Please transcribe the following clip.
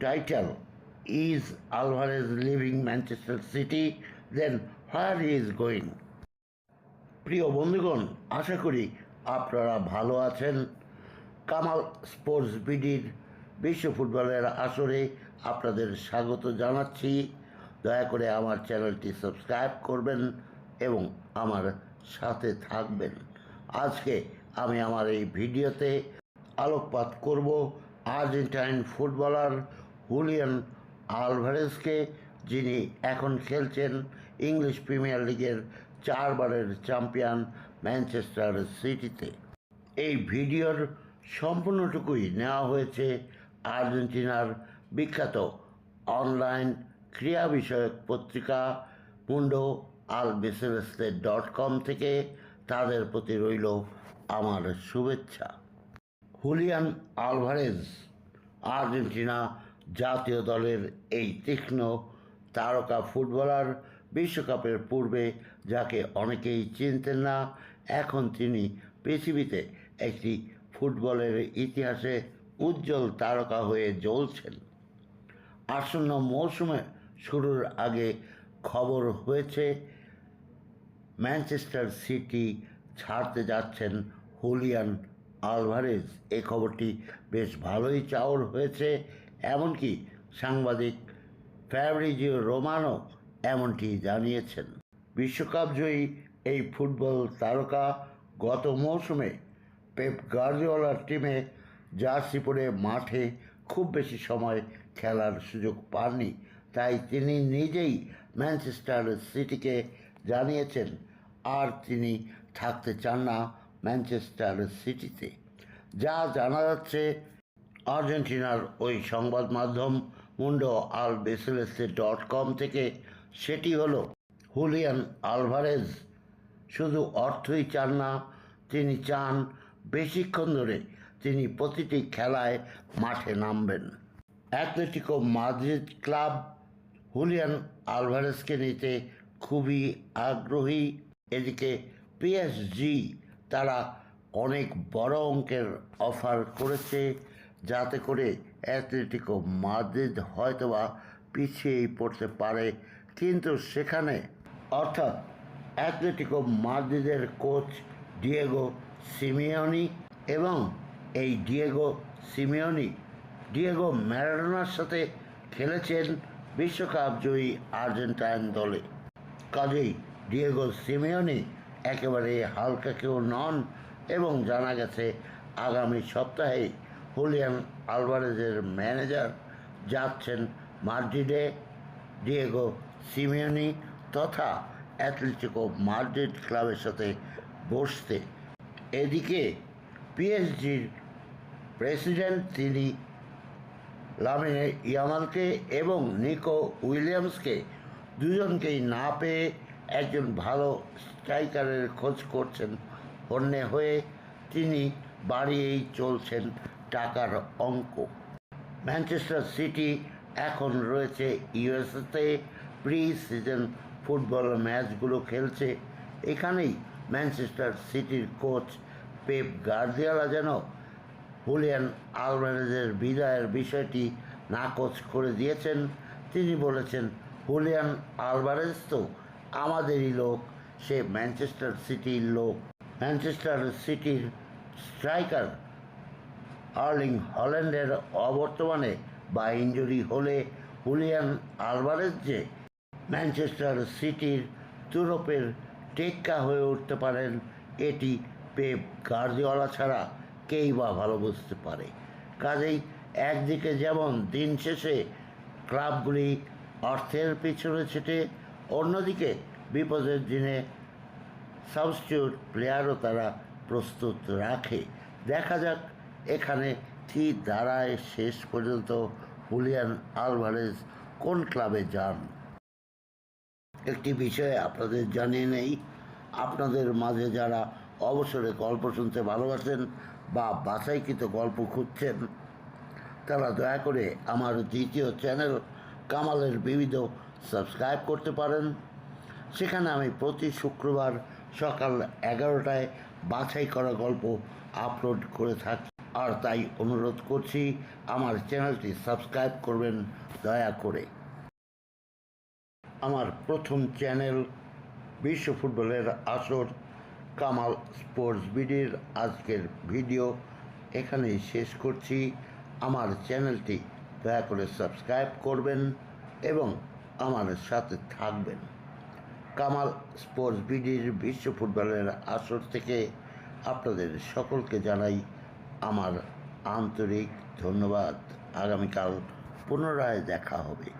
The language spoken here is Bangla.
title Is Alvarez leaving Manchester City? Then where he is going? প্রিয় বন্ধুগণ, আশা করি আপনারা ভালো আছেন কামাল স্পোর্টস বিডির বিশ্ব ফুটবলের আসরে আপনাদের স্বাগত জানাচ্ছি দয়া করে আমার চ্যানেলটি সাবস্ক্রাইব করবেন এবং আমার সাথে থাকবেন আজকে আমি আমার এই ভিডিওতে আলোকপাত করব আর্জেন্টাইন ফুটবলার হুলিয়ান আলভারেজকে, যিনি এখন খেলছেন ইংলিশ প্রিমিয়ার লিগের চারবারের চ্যাম্পিয়ন ম্যানচেস্টার সিটিতে। এই ভিডিওর সম্পূর্ণটুকুই নেওয়া হয়েছে আর্জেন্টিনার বিখ্যাত অনলাইন ক্রীড়া বিষয়ক পত্রিকা মুন্ডো আল বিসেলেস্তে ডট কম থেকে। তাদের প্রতি রইল আমার শুভেচ্ছা। হুলিয়ান আলভারেজ আর্জেন্টিনা জাতীয় দলের এই তীক্ষ্ণ তারকা ফুটবলার বিশ্বকাপের পূর্বে যাকে অনেকেই চিনতেন না, এখন তিনি পৃথিবীতে একটি ফুটবলের ইতিহাসে উজ্জ্বল তারকা হয়ে জ্বলছেন। আসন্ন মৌসুমে শুরুর আগে খবর হয়েছে, ম্যানচেস্টার সিটি ছাড়তে যাচ্ছেন হুলিয়ান আলভারেজ। এই খবরটি বেশ ভালোই চাওর হয়েছে এমনকি সাংবাদিক ফ্যাব্রিজিও রোমানো এমনটি জানিয়েছেন। বিশ্বকাপ জয়ী এই ফুটবল তারকা গত মৌসুমে পেপ গার্জিওলার টিমে জার্সি পরে মাঠে খুব বেশি সময় খেলার সুযোগ পাননি। তাই তিনি নিজেই ম্যানচেস্টার সিটিকে জানিয়েছেন, আর তিনি থাকতে চান না ম্যানচেস্টার সিটিতে। যা জানা যাচ্ছে আর্জেন্টিনার ওই সংবাদ মাধ্যম মুন্ডো আল বেসেলেসে ডট কম থেকে সেটি হলো হুলিয়ান আলভারেজ। শুধু অর্থই চান না, তিনি চান বেশিক্ষণ ধরে তিনি প্রতিটি খেলায় মাঠে নামবেন। অ্যাথলেটিকো মাদ্রিদ ক্লাব হুলিয়ান আলভারেজকে নিতে খুবই আগ্রহী। এদিকে পিএসজি তারা অনেক বড় অঙ্কের অফার করেছে। যাতে করে অ্যাথলেটিকো মাদ্রিদ হয়তোবা পিছিয়েই পড়তে পারে। কিন্তু সেখানে অর্থাৎ অ্যাথলেটিকো মাদ্রিদের কোচ ডিয়েগো সিমিওনি এবং এই ডিয়েগো সিমিওনি, ডিয়েগো ম্যারাডোনার সাথে খেলেছেন বিশ্বকাপ জয়ী আর্জেন্টাইন দলে। কাজেই ডিয়েগো সিমিওনি একেবারে হালকা কেউ নন এবং জানা গেছে আগামী সপ্তাহে হুলিয়ান আলভারেজের ম্যানেজার যাচ্ছেন মাদ্রিদে ডিয়েগো সিমিওনি তথা অ্যাথলেটিকো মাদ্রিদ ক্লাবের সাথে বসতে। এদিকে পিএসজির প্রেসিডেন্ট তিনি লামিনে ইয়ামালকে এবং নিকো উইলিয়ামসকে দুজনকেই না পেয়ে একজন ভালো স্ট্রাইকারের খোঁজ করছেন। অন্যে হয়ে তিনি বাড়িয়েই চলছেন টাকার অঙ্ক। ম্যানচেস্টার সিটি এখন রয়েছে ইউএসএতে প্রি সিজন ফুটবল ম্যাচগুলো খেলছে। এখানেই ম্যানচেস্টার সিটির কোচ পেপ গার্দিয়ালা যেন হুলিয়ান আলভারেজের বিদায়ের বিষয়টি নাকচ করে দিয়েছেন। তিনি বলেছেন হুলিয়ান আলভারেজ তো আমাদেরই লোক, সে ম্যানচেস্টার সিটির লোক। ম্যানচেস্টার সিটির স্ট্রাইকার আর্লিং হল্যান্ডের অবর্তমানে বা ইঞ্জুরি হলে হুলিয়ান আলভারেজ যে ম্যানচেস্টার সিটির তুরপের টেক্কা হয়ে উঠতে পারেন, এটি পেপ গার্দিওলা ছাড়া কেই বা ভালো বুঝতে পারে। কাজেই একদিকে যেমন দিন শেষে ক্লাবগুলি অর্থের পিছনে ছেটে, অন্যদিকে বিপদের দিনে সাবস্টিউট প্লেয়ারও তারা প্রস্তুত রাখে। দেখা যাক এখানে কি দাঁড়ায় শেষ পর্যন্ত হুলিয়ান আলভারেজ কোন ক্লাবে যান? একটি বিষয়ে আপনাদের জানিয়ে নেই। আপনাদের মাঝে যারা অবসরে গল্প শুনতে ভালোবাসেন বা বাছাইকৃত গল্প খুঁজছেন, তারা দয়া করে আমার দ্বিতীয় চ্যানেল কামালের বিবিধ সাবস্ক্রাইব করতে পারেন। সেখানে আমি প্রতি শুক্রবার সকাল এগারোটায় বাছাই করা গল্প আপলোড করে থাকি। আর তাই অনুরোধ করছি, আমার চ্যানেলটি সাবস্ক্রাইব করবেন দয়া করে। আমার প্রথম চ্যানেল বিশ্ব ফুটবলের আসর কামাল স্পোর্টস বিডির আজকের ভিডিও এখানেই শেষ করছি। আমার চ্যানেলটি দয়া করে সাবস্ক্রাইব করবেন এবং আমার সাথে থাকবেন। কামাল স্পোর্টস বিডির বিশ্ব ফুটবলের আসর থেকে আপনাদের সকলকে জানাই আমার আন্তরিক ধন্যবাদ। আগামীকাল পুনরায় দেখা হবে।